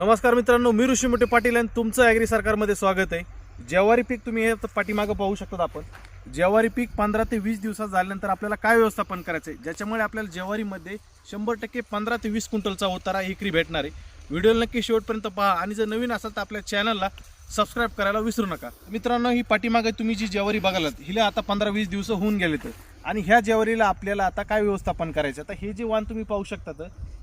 नमस्कार मित्रांनो मी ऋषी मोठे पाटील आणि तुमचं ॲग्री सरकारमध्ये स्वागत आहे. ज्वारी पीक तुम्ही हे पाठीमागं पाहू शकतात आपण. ज्वारी पीक पंधरा ते वीस दिवसात झाल्यानंतर आपल्याला काय व्यवस्थापन करायचं आहे ज्याच्यामुळे आपल्याला ज्वारीमध्ये शंभर टक्के पंधरा ते वीस क्विंटलचा उतारा एकरी भेटणार आहे. व्हिडिओला नक्की शेवटपर्यंत पहा आणि जर नवीन असाल तर आपल्या चॅनलला सबस्क्राईब करायला विसरू नका. मित्रांनो ही पाठीमागे तुम्ही जी ज्वारी बघालात हिला आता पंधरा वीस दिवस होऊन गेले तर आणि ह्या ज्वारीला आपल्याला आता काय व्यवस्थापन करायचं आता हे जे वाण तुम्ही पाहू शकता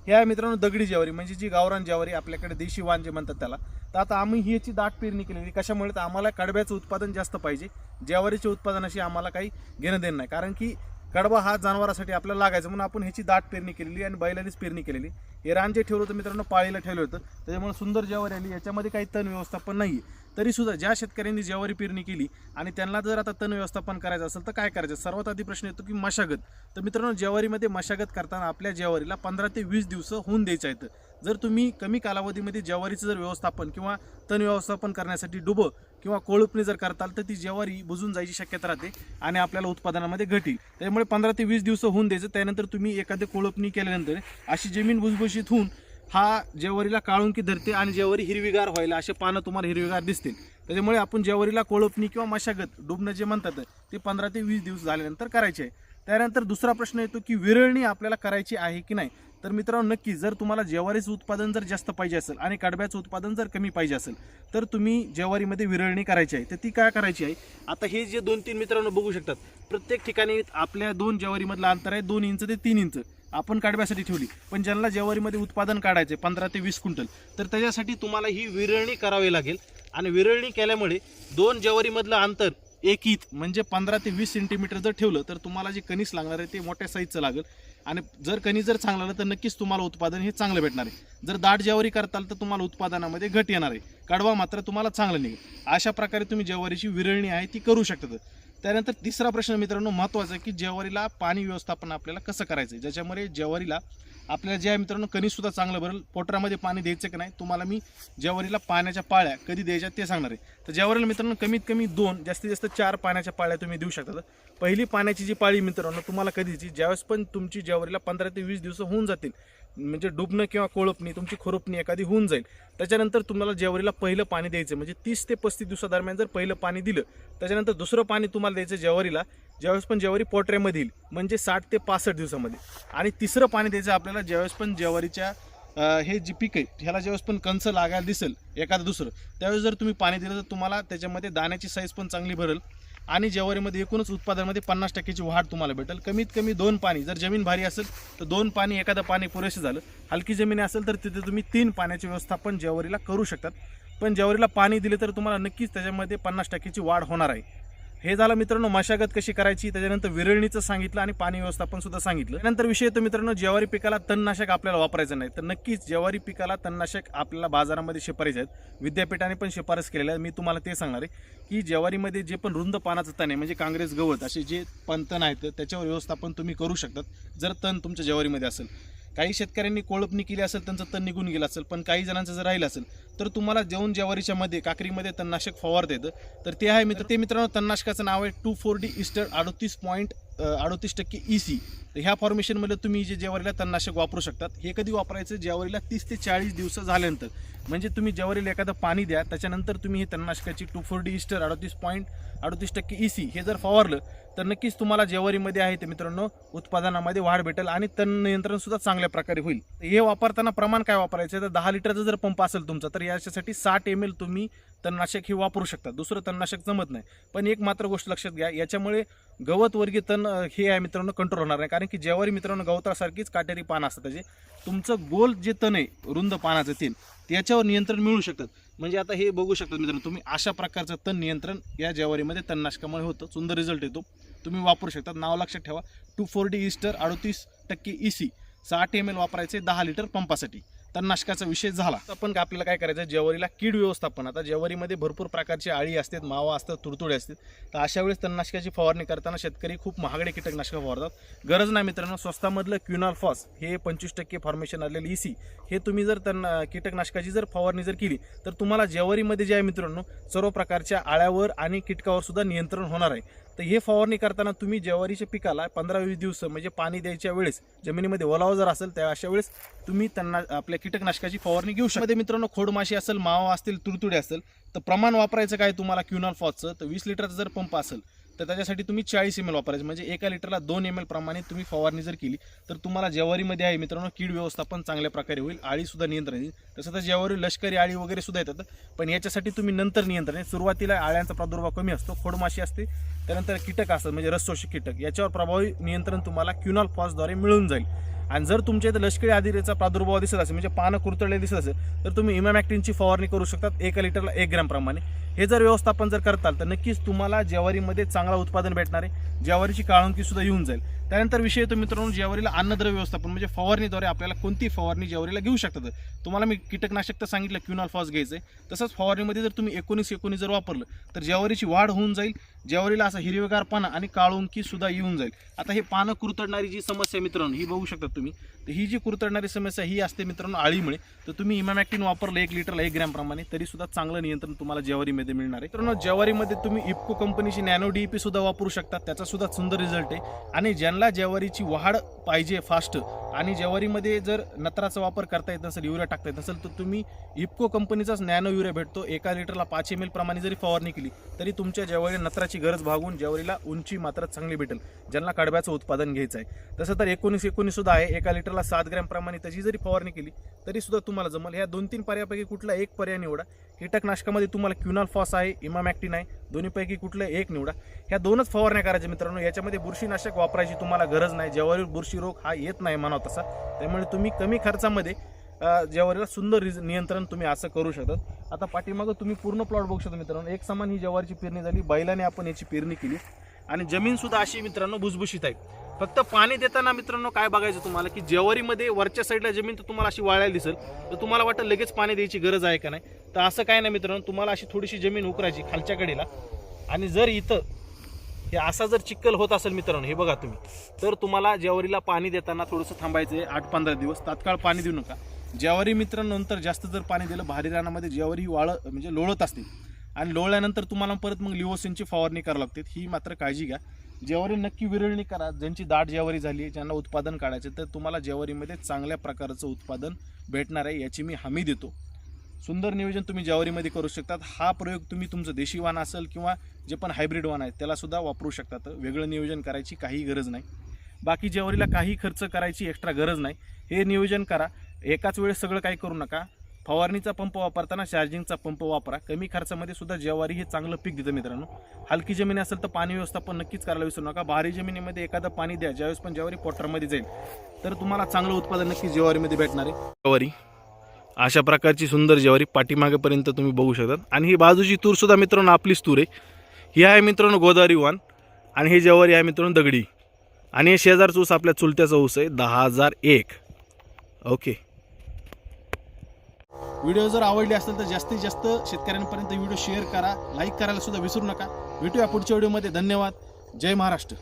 तर हे आहे मित्रांनो दगडी ज्वारी म्हणजे जी गावरान ज्वारी आपल्याकडे देशी वाण जे म्हणतात त्याला तर आता आम्ही ह्याची दाट पेरणी केलेली. कशामुळे? तर आम्हाला कडब्याचं उत्पादन जास्त पाहिजे. ज्वारीच्या उत्पादनाशी आम्हाला काही घेणं देणं नाही. कारण की कडबा हा जनावरासाठी आपल्याला लागायचा. म्हणून आपण ह्याची दाट पेरणी केलेली आणि बैलानेच पेरणी केलेली. हे रान जे ठेवलं होतं मित्रांनो पाळीला ठेवलं होतं. त्याच्यामुळे सुंदर ज्वारी आली. याच्यामध्ये काही तण व्यवस्थापन नाही आहे तरीसुद्धा ज्या शेतकऱ्यांनी ज्वारी पेरणी केली आणि त्यांना जर आता तण व्यवस्थापन करायचं असेल तर काय करायचं? सर्वात आधी प्रश्न येतो की मशागत. तर मित्रांनो ज्वारीमध्ये मशागत करताना आपल्या ज्वारीला पंधरा ते वीस दिवस होऊन द्यायचं आहे. जर तुम्ही कमी कालावधीमध्ये ज्वारीचं जर व्यवस्थापन किंवा तण व्यवस्थापन करण्यासाठी डुबं किंवा कोळपणी जर करताल तर ती ज्वारी बुजून जायची शक्यता राहते आणि आपल्याला उत्पादनामध्ये घटील त्यामुळे पंधरा ते वीस दिवस होऊन द्यायचं. त्यानंतर तुम्ही एखादी कोळपणी केल्यानंतर अशी जमीन भुसभुशीत होऊन हा जेवारीला काळुंकी धरते आणि जेवारी हिरवीगार व्हायला असे पानं तुम्हाला हिरवीगार दिसतील. त्याच्यामुळे आपण जेवारीला कोळपणी किंवा मशागत डुबणं जे म्हणतात ते पंधरा ते वीस दिवस झाल्यानंतर करायचे आहे. त्यानंतर दुसरा प्रश्न येतो की विरळणी आपल्याला करायची आहे की नाही? तर मित्रांनो नक्की जर तुम्हाला ज्वारीचं उत्पादन जर जास्त पाहिजे असेल आणि कडब्याचं उत्पादन जर कमी पाहिजे असेल तर तुम्ही ज्वारीमध्ये विरळणी करायची आहे. तर ती काय करायची आहे? आता हे जे दोन तीन मित्रांनो बघू शकतात प्रत्येक ठिकाणी आपल्या दोन ज्वारीमधलं अंतर आहे दोन इंच ते तीन इंच. आपण काढव्यासाठी ठेवली. पण ज्यांना ज्वारीमध्ये उत्पादन काढायचे पंधरा ते वीस क्विंटल तर त्याच्यासाठी तुम्हाला ही विरळणी करावी लागेल. आणि विरळणी केल्यामुळे दोन ज्वारीमधलं अंतर एक म्हणजे पंधरा ते वीस सेंटीमीटर जर ठेवलं तर तुम्हाला जे कणीस लागणार आहे ते मोठ्या साईजचं लागेल. आणि जर कणीस जर चांगलं आलं तर नक्कीच तुम्हाला उत्पादन हे चांगलं भेटणार आहे. जर दाट ज्वारी करताल तर तुम्हाला उत्पादनामध्ये घट येणार आहे. कडवा मात्र तुम्हाला चांगलं निघेल. अशा प्रकारे तुम्ही ज्वारीची विरळणी आहे ती करू शकता. त्यानंतर तिसरा प्रश्न मित्रांनो महत्त्वाचा आहे की ज्वारीला पाणी व्यवस्थापन आपल्याला कसं करायचं आहे ज्याच्यामुळे ज्वारीला आपल्याला जे आहे मित्रांनो कनीसुद्धा चांगलं भरेल. पोटरामध्ये पाणी द्यायचं की नाही तुम्हाला मी ज्वारीला पाण्याच्या पाळ्या कधी द्यायच्या ते सांगणार आहे. तर ज्वारीला मित्रांनो कमीत कमी दोन जास्तीत जास्त चार पाण्याच्या पाळ्या तुम्ही देऊ शकता. पहिली पाण्याची जी पाळी मित्रांनो तुम्हाला कधी द्यायची ज्यावेळेस पण तुमची ज्वारीला पंधरा ते वीस दिवस होऊन जातील म्हणजे डुबणं किंवा कोळपणी तुमची खोरपणी एखादी होऊन जाईल. त्याच्यानंतर तुम्हाला जेवारीला पहिलं पाणी द्यायचं म्हणजे तीस ते पस्तीस दिवसादरम्यान जर पहिलं पाणी दिलं त्याच्यानंतर दुसरं पाणी तुम्हाला द्यायचं ज्वारीला. ज्यावेळेस पण जेवारी पोटऱ्यामध्ये येईल म्हणजे साठ ते पासष्ट दिवसामध्ये. आणि तिसरं पाणी द्यायचं आपल्याला ज्यावेळेस पण जेवारीच्या हे जी पीक आहे ह्याला ज्यावेळेस पण कंच लागायला दिसेल एखादं दुसरं त्यावेळेस जर तुम्ही पाणी दिलं तर तुम्हाला त्याच्यामध्ये दाण्याची साईज पण चांगली भरेल. आणि ज्वारीमध्ये एकूणच उत्पादनामध्ये पन्नास टक्क्याची वाढ तुम्हाला भेटेल. कमीत कमी दोन पाणी जर जमीन भारी असेल तर दोन पाणी एखादं पाणी पुरेसे झालं. हलकी जमीन असेल तर तिथे तुम्ही तीन पाण्याचे व्यवस्थापन ज्वारीला करू शकतात. पण ज्वारीला पाणी दिले तर तुम्हाला नक्कीच त्याच्यामध्ये पन्नास टक्क्याची वाढ होणार आहे. हे झालं मित्रांनो मशागत कशी करायची त्याच्यानंतर विरळणीचं सांगितलं आणि पाणी व्यवस्थापन सुद्धा सांगितलं. त्यानंतर विषय येतो मित्रांनो ज्वारी पिकाला तणनाशक आपल्याला वापरायचं नाही. तर नक्कीच ज्वारी पिकाला तणनाशक आपल्याला बाजारामध्ये शिफारस आहेत. विद्यापीठाने पण शिफारस केलेली आहे. मी तुम्हाला ते सांगणार आहे की ज्वारीमध्ये जे पण रुंद पानाचं तण आहे म्हणजे काँग्रेस गवत असे जे पण तण आहेत त्याच्यावर व्यवस्थापन तुम्ही करू शकतात. जर तण तुमच्या ज्वारीमध्ये असेल काही शेतकऱ्यांनी कोळपणी केली असेल त्यांचं तण निघून गेलं असेल पण काही जणांचं जर राहिलं असेल तर तुम्हाला जेवण ज्वारीच्या मध्ये काकरीमध्ये तणनाशक फवारता येतं. तर ते आहे मित्र ते मित्रांनो तणनाशकाचं नाव आहे टू फोर डी इस्टर अडतीस पॉईंट अडोतीस टक्के ई सी तर ह्या फॉर्मेशनमध्ये तुम्ही जे जेवारीला तणनाशक वापरू शकतात हे कधी वापरायचं? जेवारीला तीस ते चाळीस दिवस झाल्यानंतर. म्हणजे तुम्ही जेवारीला एखादं पाणी द्या त्याच्यानंतर तुम्ही हे तणनाशकाची टू फोर डी इस्टर अडतीस पॉईंट अडतीस टक्के ई सी हे जर फवारलं तर नक्कीच तुम्हाला जेवारीमध्ये आहे ते मित्रांनो उत्पादनामध्ये वाढ भेटेल आणि तण नियंत्रणसुद्धा चांगल्या प्रकारे होईल. हे वापरताना प्रमाण काय वापरायचं? तर दहा लिटरचा जर पंप असेल तुमचा तर याच्यासाठी साठ एम एल तुम्ही तणनाशक हे वापरू शकता. दुसरं तणनाशक जमत नाही. पण एक मात्र गोष्ट लक्षात घ्या याच्यामुळे गवत वर्गीय तण हे आहे मित्रांनो कंट्रोल होणार नाही. कारण की ज्वारी मित्रांनो गवतासारखीच काटेरी पानं असतात. त्याचे तुमचं गोल जे तण आहे रुंद पानाचं तीन त्याच्यावर नियंत्रण मिळू शकतात म्हणजे आता हे बघू शकतात मित्रांनो तुम्ही अशा प्रकारचं तण नियंत्रण या ज्वारीमध्ये तणनाशकामुळे होतं. सुंदर रिझल्ट येतो. तुम्ही वापरू शकता नाव लक्षात ठेवा. टू फोर डी इस्टर अडतीस टक्के ई सी साठ एम एल वापरायचे दहा लिटर पंपासाठी. तणनाशकाचा विषय झाला. तर आपण आपल्याला काय करायचं जेवारीला कीड व्यवस्थापन. आता जेवारीमध्ये भरपूर प्रकारची आळी असतात मावा असतात तुडतुडे असतात. तर अशा वेळेस तणनाशकाची फवारणी करताना शेतकरी खूप महागडे कीटकनाशकं फवारतात. गरज नाही मित्रांनो स्वस्तामधलं क्युनाल फॉस हे पंचवीस टक्के फॉर्मेशन आलेलं ई सी हे तुम्ही जर तण कीटकनाशकाची जर फवारणी जर केली तर तुम्हाला जेवारीमध्ये जे आहे मित्रांनो सर्व प्रकारच्या आळ्यावर आणि कीटकावर सुद्धा नियंत्रण होणार आहे. तर हे फवारणी करताना तुम्ही ज्वारीच्या पिकाला पंधरा वीस दिवस म्हणजे पाणी द्यायच्या वेळेस जमिनीमध्ये ओलावा जर असेल त्या अशा वेळेस तुम्ही त्यांना आपल्या कीटकनाशकाची फवारणी घेऊ शकता. मित्रांनो खोडमाशी असेल मावा असतील तुडतुडे असेल तर प्रमाण वापरायचं काय तुम्हाला? क्युनॉल फॉसचं तर वीस लिटरचा जर पंप असेल तर त्याच्यासाठी तुम्ही चाळीस एम एल वापरायचं. म्हणजे एका लिटरला दोन एम एल प्रमाणे तुम्ही फवारणी जर केली तर तुम्हाला ज्वारीमध्ये आहे मित्रांनो कीड व्यवस्थापन चांगल्या प्रकारे होईल. आळीसुद्धा नियंत्रण येईल. तसं तर ज्वारी लष्करी आळी वगैरे सुद्धा येतात पण याच्यासाठी तुम्ही नंतर नियंत्रण आहे. सुरुवातीला आळ्यांचा प्रादुर्भाव कमी असतो खोडमाशी असते त्यानंतर कीटक असतात म्हणजे रसशोषक कीटक. याच्यावर प्रभावी नियंत्रण तुम्हाला क्युनॉल फॉसद्वारे मिळून जाईल. आणि जर तुमच्या इथं लष्करी आदिरेचा प्रादुर्भाव दिसत असेल म्हणजे पानं कुरतडले दिसत असेल तर तुम्ही इमॅमॅक्टिनची फवारणी करू शकतात एका लिटरला एक ग्रॅमप्रमाणे हे जर व्यवस्थापन जर करताल तर नक्कीच तुम्हाला ज्वारीमध्ये चांगला उत्पादन भेटणार आहे. ज्वारीची काळुंकी सुद्धा येऊन जाईल. त्यानंतर विषय येतो मित्रांनो ज्वारीला अन्नद्रव्य व्यवस्थापन म्हणजे फवारणीद्वारे आपल्याला कोणती फवारणी ज्वारीला घेऊ शकतात? तुम्हाला मी कीटकनाशक तर सांगितलं क्युनॉल फॉस घ्यायचं आहे तसंच फवारणीमध्ये जर तुम्ही एकोणीस एकोणीस जर वापरलं तर ज्वारीची वाढ होऊन जाईल. ज्वारीला असा हिरवेगार पानं आणि काळुंकी सुद्धा येऊन जाईल. आता हे पानं कुरतडणारी जी समस्या मित्रांनो ही बघू शकता तुम्ही. तर ही जी कुरतडणारी समस्या ही असते मित्रांनो आळीमुळे. तर तुम्ही इमॅमॅक्टिन वापरलं एक लिटरला एक ग्रॅमप्रमाणे तरीसुद्धा चांगलं नियंत्रण तुम्हाला ज्वारीमध्ये मिळणार आहे. मित्रांनो ज्वारीमध्ये तुम्ही इप्को कंपनीची नॅनो डीपी सुद्धा वापरू शकता त्याचा सुद्धा सुंदर रिझल्ट आहे. आणि ज्यांना ज्वारीची वाढ पाहिजे फास्ट आणि ज्वारीमध्ये जर नत्राचा वापर करता येत नसेल युरिया टाकता येत नसेल तर तुम्ही इप्को कंपनीचाच नॅनो युरिया भेटतो. एका लिटरला पाच एम एल प्रमाणे जरी फवारणी केली तरी तुमच्या ज्वारी नत्राची गरज भागून ज्वारीला उंची मात्र चांगली भेटेल ज्यांना कडब्याचं उत्पादन घ्यायचं आहे. तसं तर एकोणीस एकोणीस सुद्धा आहे. एका लिटरला सात ग्रॅम प्रमाणे त्याची जरी फवारणी केली तरी सुद्धा तुम्हाला जमल. ह्या दोन तीन पर्यायापैकी कुठला एक पर्याय निवडा. कीटकनाशकामध्ये तुम्हाला क्युनाल फॉस आहे इमामॅक्टिन आहे दोन्हीपैकी कुठलं एक निवडा. ह्या दोनच फवारण्या करायच्या मित्रांनो. याच्यामध्ये बुरशीनाशक वापरायची तुम्हाला गरज नाही. ज्यावरील बुरशी रोग हा येत नाही म्हणाव तसा. त्यामुळे तुम्ही कमी खर्चामध्ये अ, सुंदर रिज नियंत्रण तुम्ही असं करू शकतात. आता पाठीमागं तुम्ही पूर्ण प्लॉट बघू शकता मित्रांनो. एक समान ही ज्वारीची पेरणी झाली. बैलाने आपण याची पेरणी केली. आणि जमीनसुद्धा अशी मित्रांनो भुसभुशीत आहे. फक्त पाणी देताना मित्रांनो काय बघायचं तुम्हाला की ज्वारीमध्ये वरच्या साईडला जमीन तर तुम्हाला अशी वाळायला दिसेल. तर तुम्हाला वाटतं लगेच पाणी द्यायची गरज आहे का नाही? तर असं काय नाही मित्रांनो तुम्हाला अशी थोडीशी जमीन उकरायची खालच्या कडेला. आणि जर इथं हे असा जर चिक्कल होत असेल मित्रांनो हे बघा तुम्ही तर तुम्हाला ज्वारीला पाणी देताना थोडंसं थांबायचं आहे आठ पंधरा दिवस. तात्काळ पाणी देऊ नका. जेवारी मित्रांनो नंतर जास्त जर पाणी दिलं भारी रानामध्ये ज्वारी ही वाळ म्हणजे लोळत असते आणि लोळल्यानंतर तुम्हाला परत मग लिओसिनची फवारणी करावी लागते. ही मात्र काळजी घ्या. ज्यावरी नक्की विरळणी करा. ज्यांची दाट ज्यावरी झाली ज्यांना उत्पादन काढायचं तर तुम्हाला ज्यावरीमध्ये चांगल्या प्रकारचं उत्पादन भेटणार आहे याची मी हमी देतो. सुंदर नियोजन तुम्ही ज्यावरीमध्ये करू शकतात. हा प्रयोग तुम्ही तुमचं देशी वाण असेल किंवा जे पण हायब्रिड वाण आहे त्यालासुद्धा वापरू शकतात. वेगळं नियोजन करायची काही गरज नाही. बाकी ज्यावरीला काही खर्च करायची एक्स्ट्रा गरज नाही. हे नियोजन करा. एकाच वेळेस सगळं काही करू नका. फवारणीचा पंप वापरताना चार्जिंगचा पंप वापरा. कमी खर्चामध्ये सुद्धा ज्वारी हे चांगलं पीक देतं मित्रांनो. हलकी जमीन असेल तर पाणी व्यवस्थापन नक्कीच करायला विसरू नका. भारी जमिनीमध्ये एखादं पाणी द्या ज्यावेळेस पण ज्वारी पोटरमध्ये जाईल. तर तुम्हाला चांगलं उत्पादन नक्की ज्वारीमध्ये भेटणार आहे. ज्वारी. अशा प्रकारची सुंदर ज्वारी पाठीमागेपर्यंत तुम्ही बघू शकतात. आणि ही बाजूची तूरसुद्धा मित्रांनो आपलीच तूर आहे. ही आहे मित्रांनो गोदावरी वान आणि ही ज्वारी आहे मित्रांनो दगडी. आणि हे शेजारचा ऊस आपल्या चुलत्याचा ऊस आहे दहा हजार एक. ओके. व्हिडिओ जर आवडली असेल तर जास्तीत जास्त शेतकऱ्यांपर्यंत व्हिडिओ शेअर करा लाईक करायला सुद्धा विसरू नका. भेटूया पुढच्या व्हिडिओमध्ये. धन्यवाद. जय महाराष्ट्र.